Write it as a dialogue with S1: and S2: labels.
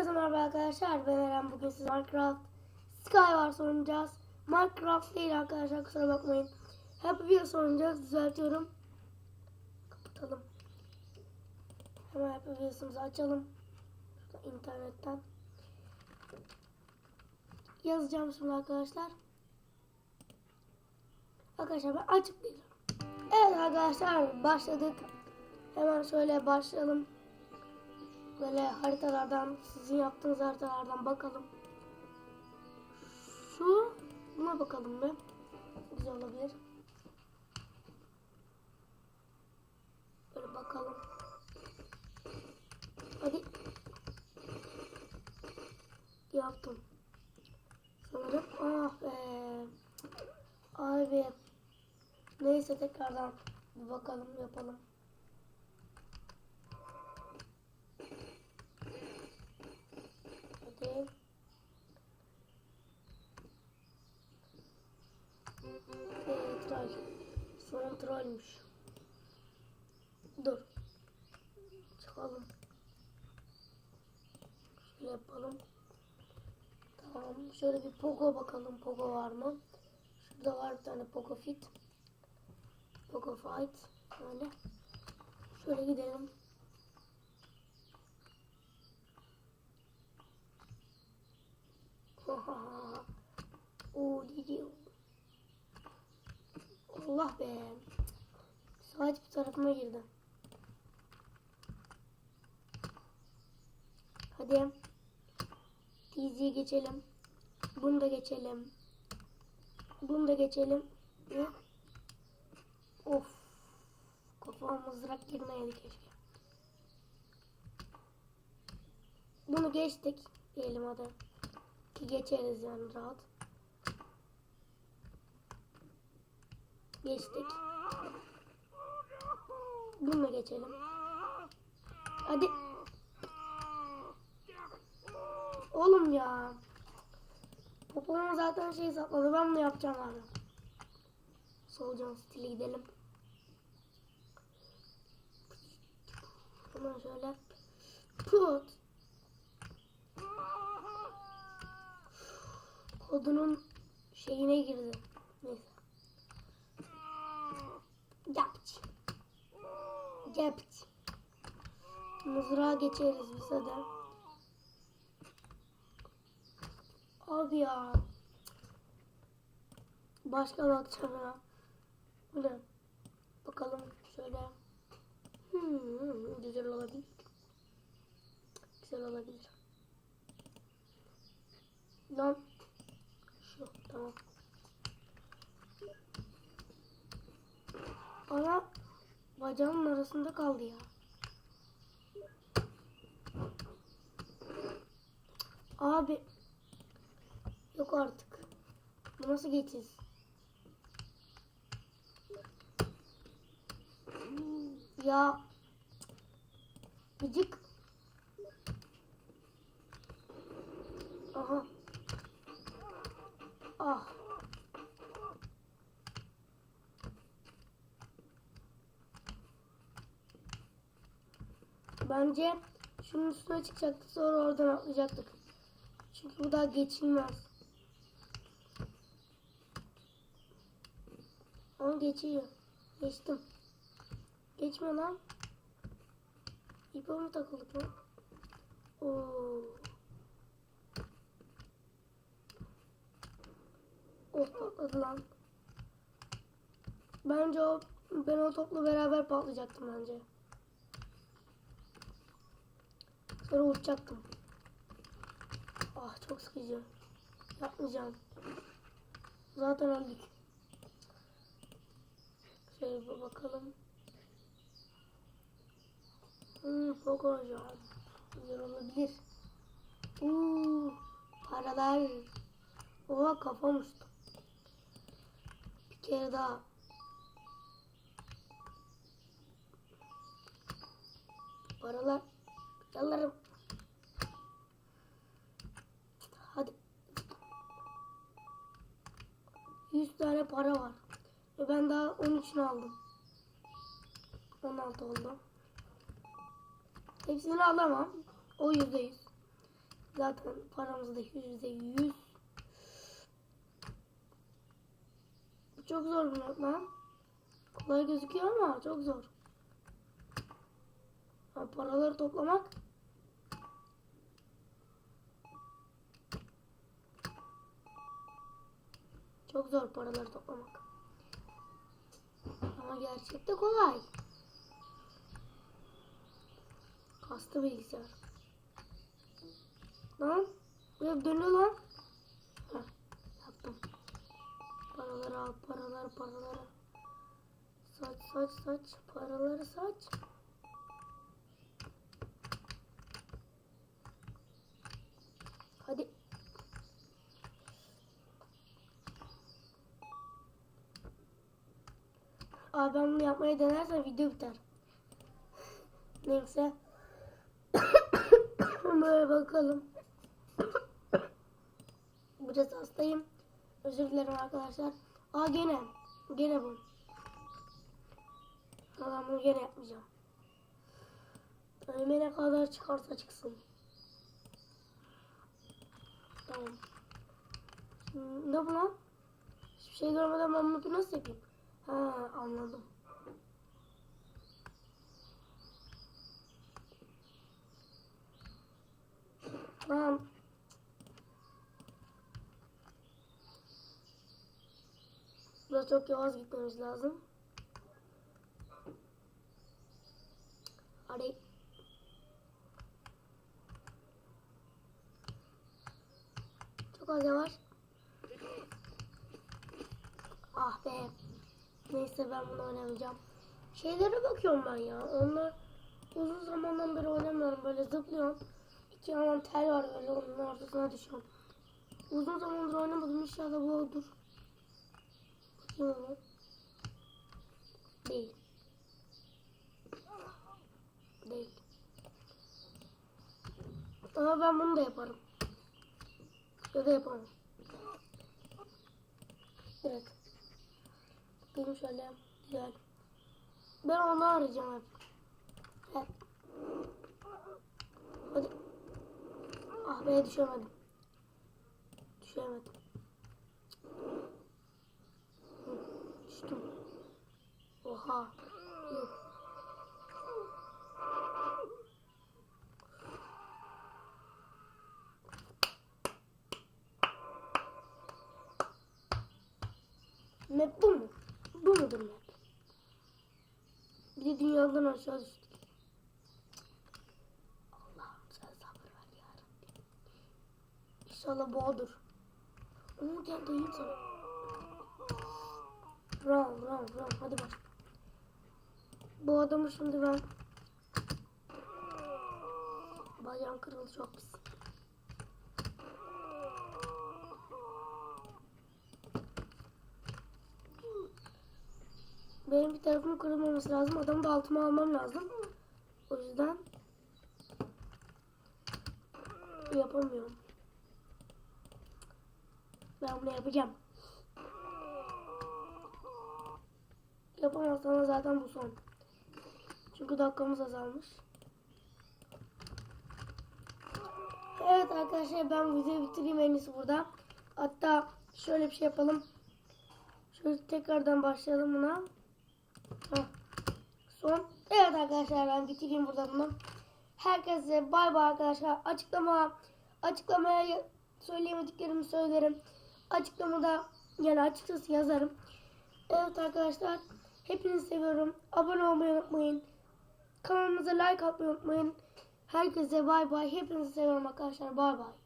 S1: Hepinize merhaba arkadaşlar. Ben Eren. Bugün size Minecraft Skywars oynayacağız. Minecraft değil arkadaşlar kusura bakmayın. Happy Wheels oynayacağız. Düzeltiyorum. Kapatalım. Hemen Happy Wheels'ımızı açalım. Şurada internetten. Yazacağım şimdi arkadaşlar. Arkadaşlar ben açıklayacağım. Evet arkadaşlar başladık. Hemen şöyle başlayalım. Böyle haritalardan, sizin yaptığınız haritalardan bakalım. Şu, buna bakalım bir. Güzel olabilir. Böyle bakalım. Hadi. Yaptım. Sanırım. Ah be. Abi. Neyse tekrardan bir bakalım yapalım. Hadi. Ee, troll. Sorun trollmüş. Dur. Çıkalım. Şöyle yapalım. Tamam. Şöyle bir Pogo bakalım. Pogo var mı? Şurada var bir tane Pogo Fit. Pogo Fight. Şöyle. Şöyle gidelim. Oo gidiyor. Allah be. Saat bir tarafıma girdi. Hadi. Diziye geçelim. Bunu da geçelim. Bunu da geçelim. Of. Kafama mızrak girmeyeli keşke. Bunu geçtik. Diyelim hadi. Ki geçeriz yani rahat. Geçtik. Bunu geçelim. Hadi. Oğlum ya. Popoma zaten şey sakladı. Ben bunu yapacağım abi. Solucan stili gidelim. Hemen şöyle. Put. Kodunun şeyine girdi. Neyse. Yapç. Mızrağa geçeriz biz hadi. Abi ya. Başka bakacağım ya. Bu ne? Bakalım şöyle. Hmm, güzel olabilir. Güzel olabilir. Lan. Şu tamam. Ana bacağımın arasında kaldı ya. Abi. Yok artık. Bu nasıl geçiş? Ya. Gıcık. Aha. Ah. Bence şunun üstüne çıkacaktık sonra oradan atlayacaktık. Çünkü bu daha geçilmez. Ama geçiyor. Geçtim. Geçme lan. İpe mi takıldık lan? Oo. Oh patladı lan. Bence o ben o topla beraber patlayacaktım bence. Sonra uçacaktım. Ah çok sıkıcı. Yapmayacağım. Zaten öldük. Şöyle bir bakalım. Hmm, Poco hocam. Güzel olabilir. Uuu, paralar. Oha kafam uçtu. Bir kere daha. Paralar. Yalarım. Hadi. 100 tane para var. Ve ben daha 13'ünü aldım. 16 oldu. Hepsini alamam. O yüzde yüz. Zaten paramız da yüzde yüz. Çok zor not lan. Kolay gözüküyor ama çok zor. Ha, paraları toplamak çok zor paraları toplamak. Ama gerçekte kolay. Kastı bilgisayar. Lan buraya dönüyor lan. Heh, yaptım. Paraları al, paraları, paraları. Saç, saç, saç. Paraları saç. Hadi. Abi ben bunu yapmaya denersem video biter. Neyse. Böyle bakalım. Biraz hastayım. Özür dilerim arkadaşlar. Aa gene. Gene bu. Ben bunu gene yapmayacağım. Önüme ne kadar çıkarsa çıksın. Tamam. Ne bu lan? Hiçbir şey görmeden ben bunu nasıl yapayım? Ha. Tamam. Burada çok yavaş gitmemiz lazım. Hadi. Çok az yavaş. Ah be. Neyse ben bunu oynamayacağım. Şeylere bakıyorum ben ya. Onlar uzun zamandan beri oynamıyorum. Böyle zıplıyorum. İki yandan tel var böyle onun ortasına düşüyorum. Uzun zamandır oynamadım. İnşallah bu odur. Ama. Değil. Değil. Ama ben bunu da yaparım. Ya da yapamam. Direkt. Bakayım şöyle. Güzel. Ben onu arayacağım hep. Hep. Hadi. Ah be düşemedim. Düşemedim. Hı, Düştüm. Oha. Yok. Map bu mu? Bu mudur map? Bir de dünyadan aşağı düştük. Allah'ım sen sabır ver yarabbim. İnşallah bu odur. Onu gel dayayım sana. Run run run hadi bak. Bu adamı şimdi ben Bacağım kırıldı çok pis. Benim bir tarafım kırılmaması lazım. Adamı da altıma almam lazım. O yüzden yapamıyorum. Ben bunu yapacağım. Yapamazsam zaten bu son. Çünkü dakikamız azalmış. Evet arkadaşlar ben videoyu bitireyim en iyisi burada. Hatta şöyle bir şey yapalım. Şöyle tekrardan başlayalım buna. Son. Evet arkadaşlar ben bitireyim burada bunu. Herkese bay bay arkadaşlar. Açıklama açıklamaya söyleyemediklerimi söylerim. Açıklamada yani açıkçası yazarım. Evet arkadaşlar hepinizi seviyorum. Abone olmayı unutmayın. Kanalımıza like atmayı unutmayın. Herkese bay bay. Hepinizi seviyorum arkadaşlar. Bay bay.